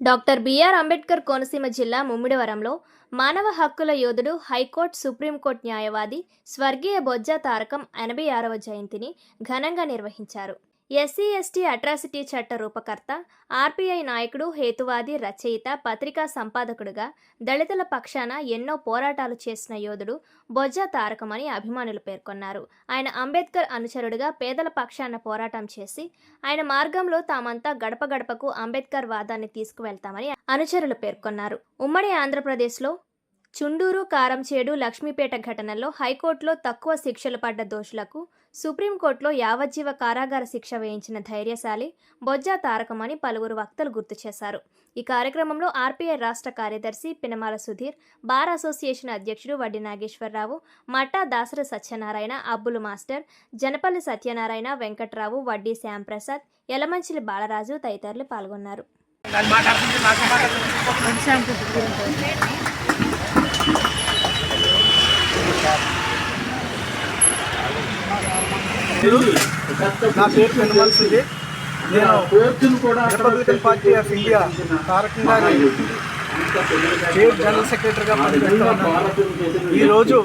Doctor BR Ambedkar Konaseema జిల్లా ముమ్మిడివరంలో మానవ హక్కుల యోధుడు హైకోర్టు సుప్రీంకోర్టు న్యాయవాది స్వర్గీయ బొజ్జా తారకం ఎనభై ఆరవ జయంతిని ఘనంగా నిర్వహించారు. ఎస్సీ ఎస్టీ అట్రాసిటీ చట్ట రూపకర్త ఆర్పీఐ నాయకుడు హేతువాది రచయిత పత్రికా సంపాదకుడుగా దళితుల పక్షాన ఎన్నో పోరాటాలు చేసిన యోధుడు బొజ్జ తారకమని అభిమానులు పేర్కొన్నారు. ఆయన అంబేద్కర్ అనుచరుడుగా పేదల పక్షాన పోరాటం చేసి ఆయన మార్గంలో తామంతా గడప గడపకు అంబేద్కర్ వాదాన్ని తీసుకువెళ్తామని అనుచరులు పేర్కొన్నారు. ఉమ్మడి ఆంధ్రప్రదేశ్లో చుండూరు కారంచేడు లక్ష్మీపేట ఘటనల్లో హైకోర్టులో తక్కువ శిక్షలు పడ్డ దోషులకు సుప్రీంకోర్టులో యావజ్జీవ కారాగార శిక్ష వేయించిన ధైర్యశాలి బొజ్జా తారకమని పలువురు వక్తలు గుర్తు చేశారు. ఈ కార్యక్రమంలో ఆర్పీఐ రాష్ట్ర కార్యదర్శి పినమాల సుధీర్ బార్ అసోసియేషన్ అధ్యక్షుడు వడ్డి నాగేశ్వరరావు మట్టా దాసరి సత్యనారాయణ అబ్బులు మాస్టర్ జనపల్లి సత్యనారాయణ వెంకట్రావు వడ్డీ శ్యాంప్రసాద్ యలమంచిలి బాలరాజు తదితరులు పాల్గొన్నారు. నా పేరు పెనుమల్ నేను Republican Party of India Tarakam గారి స్టేట్ జనరల్ సెక్రటరీగా పనిచేస్తూ ఉన్నాను. ఈరోజు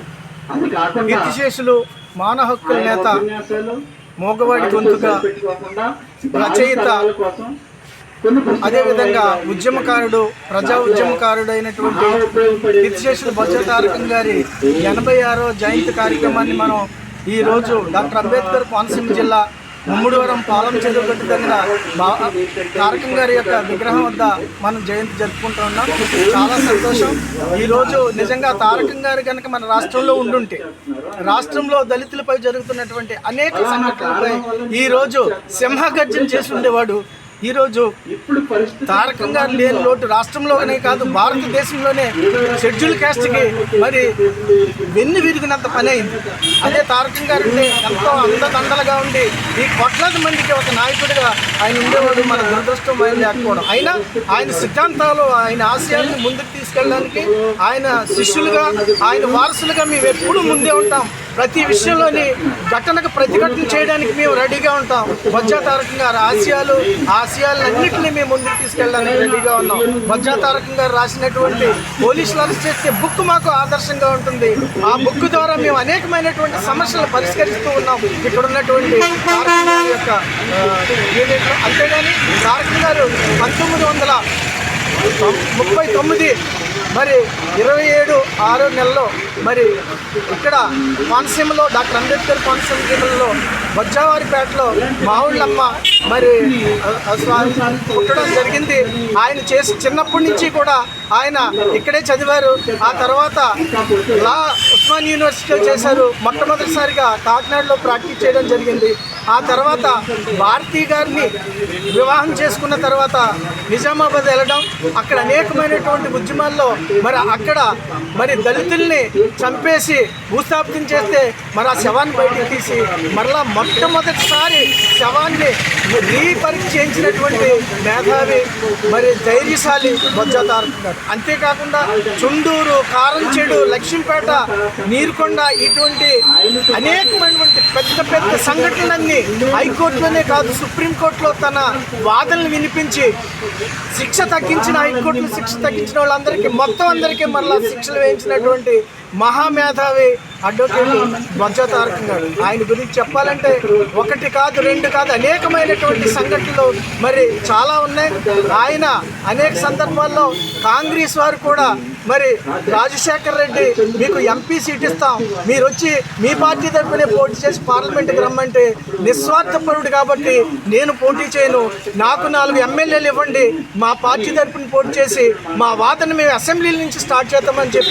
కీర్తిశేషులు మానవ హక్కుల నేత మోగవాడి గొంతుగా రచయిత అదేవిధంగా ఉద్యమకారుడు ప్రజా ఉద్యమకారుడు అయినటువంటి కీర్తిశేషులు బొజ్జ తారకం గారి ఎనభై ఆరో జయంతి కార్యక్రమాన్ని మనం ఈరోజు డాక్టర్ అంబేద్కర్ కోనసీమ జిల్లా ముమ్మిడివరం పాలం చెరువుగట్టు దగ్గర బా- తారకం గారి యొక్క విగ్రహం వద్ద మనం జయంతి జరుపుకుంటూ ఉన్నాం. చాలా సంతోషం. ఈరోజు నిజంగా తారకం గారు కనుక మన రాష్ట్రంలో ఉండుంటే రాష్ట్రంలో దళితులపై జరుగుతున్నటువంటి అనేక సంఘటనలపై ఈ రోజు సింహగర్జన చేసి ఉండేవాడు ఈ రోజు తారకం గారు లేని లోటు రాష్ట్రంలోనే కాదు భారతదేశంలోనే షెడ్యూల్ క్యాస్ట్కి మరి వెన్ను విరిగినంత పని అయింది. అదే తారకం గారు ఎంతో అందదండలుగా ఉండి ఈ కోట్లాది మందికి ఒక నాయకుడిగా ఆయన ఉండేవాడు మన దురదృష్టం ఆయన లేకపోవడం. అయినా ఆయన సిద్ధాంతాలు ఆయన ఆశయాలను ముందుకు తీసుకెళ్ళడానికి ఆయన శిష్యులుగా ఆయన వారసులుగా మేము ఎప్పుడూ ముందే ఉంటాం. ప్రతి విషయంలోని ఘటనకు ప్రతిఘటన చేయడానికి మేము రెడీగా ఉంటాం. బొజ్జా తారకం గారి ఆశయాలు ఆశయాలన్నింటినీ మేము ముందుకు తీసుకెళ్ళడానికి రెడీగా ఉన్నాం. బొజ్జా తారకం గారు రాసినటువంటి పోలీసులు అరెస్ట్ చేసే బుక్ మాకు ఆదర్శంగా ఉంటుంది. ఆ బుక్ ద్వారా మేము అనేకమైనటువంటి సమస్యలు పరిష్కరిస్తూ ఉన్నాం. ఇక్కడ ఉన్నటువంటి యొక్క అంతేగాని తారకం గారు పంతొమ్మిది వందల ముప్పై తొమ్మిది మరి ఇరవై ఏడు ఆరో నెలలో మరి ఇక్కడ కోనసీమలో డాక్టర్ అంబేద్కర్ కోనసీమ జిల్లాలో బొజ్జావారిపేటలో మావుళ్ళమ్మ మరి పుట్టడం జరిగింది. ఆయన చేసి చిన్నప్పటి నుంచి కూడా ఆయన ఇక్కడే చదివారు. ఆ తర్వాత లా ఉస్మాన్ యూనివర్సిటీలో చేశారు. మొట్టమొదటిసారిగా కాకినాడలో ప్రాక్టీస్ చేయడం జరిగింది. ఆ తర్వాత భారతీ గారిని వివాహం చేసుకున్న తర్వాత నిజామాబాద్ వెళ్ళడం అక్కడ అనేకమైనటువంటి ఉద్యమాల్లో మరి అక్కడ మరి దళితుల్ని చంపేసి భూస్థాపితం చేస్తే మరి ఆ శవాన్ని బయటకు తీసి మరలా మొట్టమొదటిసారి శవాన్ని రీపరీక్ష చేయించినటువంటి మేధావి మరి ధైర్యశాలి బొజ్జా తారక్ అంతేకాకుండా చుండూరు కారంచెడు లక్ష్మీపేట నీరుకొండ ఇటువంటి అనేకమైనటువంటి పెద్ద పెద్ద సంఘటనలన్నీ హైకోర్టులోనే కాదు సుప్రీంకోర్టులో తన వాదనలు వినిపించి శిక్ష తగ్గించిన హైకోర్టులో శిక్ష తగ్గించిన వాళ్ళందరికీ మొత్తం అందరికీ మరలా శిక్షలు వేయించినటువంటి మహామేధావి అడ్వకేట్ బొజ్జా తారకం గారు. ఆయన గురించి చెప్పాలంటే ఒకటి కాదు రెండు కాదు అనేకమైనటువంటి సంఘటనలు మరి చాలా ఉన్నాయి. ఆయన అనేక సందర్భాల్లో కాంగ్రెస్ వారు కూడా మరి రాజశేఖర్ రెడ్డి మీకు ఎంపీ సీట్ ఇస్తాం. మీరు వచ్చి మీ పార్టీ తరఫునే పోటీ చేసి పార్లమెంట్కి రమ్మంటే నిస్వార్థపరుడు కాబట్టి నేను పోటీ చేయను. నాకు నాలుగు ఎమ్మెల్యేలు ఇవ్వండి. మా పార్టీ తరఫున పోటీ చేసి మా వాదన మేము అసెంబ్లీ నుంచి స్టార్ట్ చేద్దామని చెప్పి